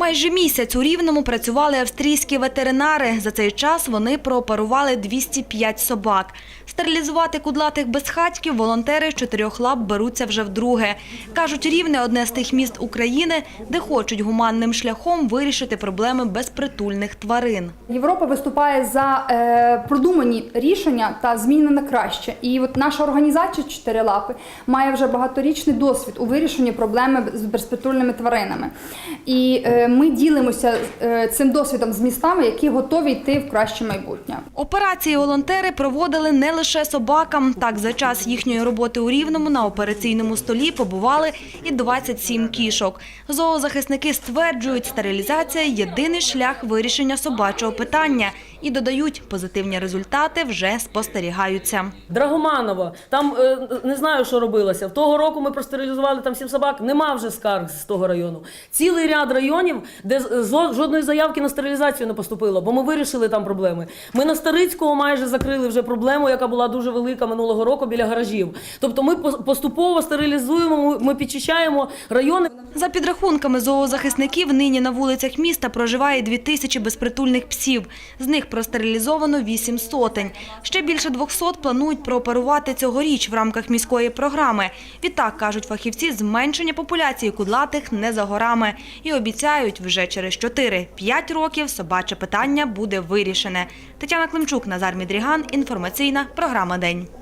Майже місяць у Рівному працювали австрійські ветеринари. За цей час вони прооперували 205 собак. Стерилізувати кудлатих безхатьків волонтери з чотирьох лап беруться вже вдруге. Кажуть, Рівне – одне з тих міст України, де хочуть гуманним шляхом вирішити проблеми безпритульних тварин. Європа виступає за е, продумані рішення та зміни на краще. І от наша організація «Чотири лапи» має вже багаторічний досвід у вирішенні проблеми з безпритульними тваринами. І е, ми ділимося е, цим досвідом з містами, які готові йти в краще майбутнє. Операції волонтери проводили не лише собакам. Так, за час їхньої роботи у Рівному на операційному столі побували і 27 кішок. Зоозахисники стверджують, стерилізація – єдиний шлях вирішення собачого питання. І додають, позитивні результати вже спостерігаються. Драгоманово, там е, не знаю, що робилося. В того року ми простерилізували там сім собак. Нема вже скарг з того району. Цілий ряд районів, де жодної заявки на стерилізацію не поступило, бо ми вирішили там проблеми. Ми на Старицького майже закрили вже проблему, яка була дуже велика минулого року біля гаражів. Тобто ми поступово стерилізуємо, ми- підчищаємо райони. За підрахунками зоозахисників, нині на вулицях міста проживає 2 тисячі безпритульних псів. З них простерилізовано 8 сотень. Ще більше 200 планують прооперувати цьогоріч в рамках міської програми. Відтак, кажуть фахівці, зменшення популяції кудлатих не за горами. І обіцяють, вже через 4-5 років собаче питання буде вирішене. Тетяна Климчук, Назар Мідріган. Інформаційна програма «День».